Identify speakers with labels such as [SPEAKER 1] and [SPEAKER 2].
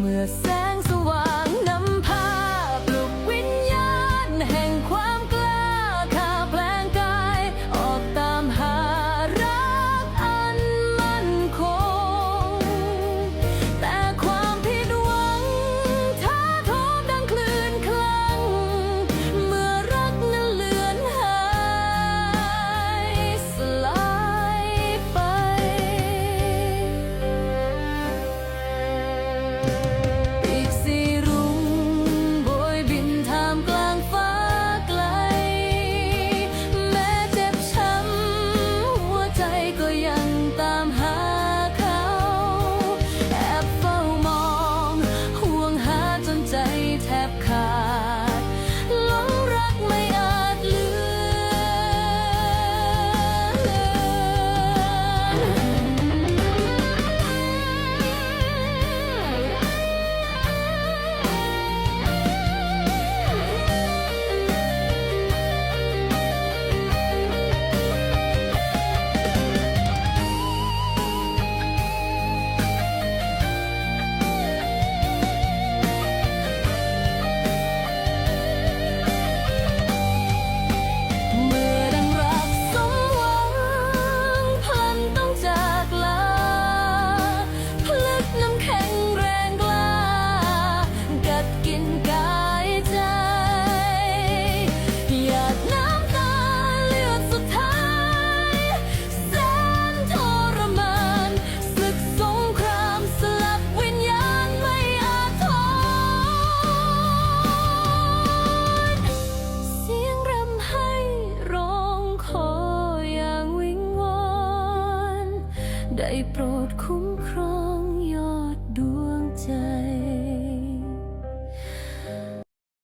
[SPEAKER 1] เมื่อแส ได้โปรดคุ้มครองยอดดวงใจ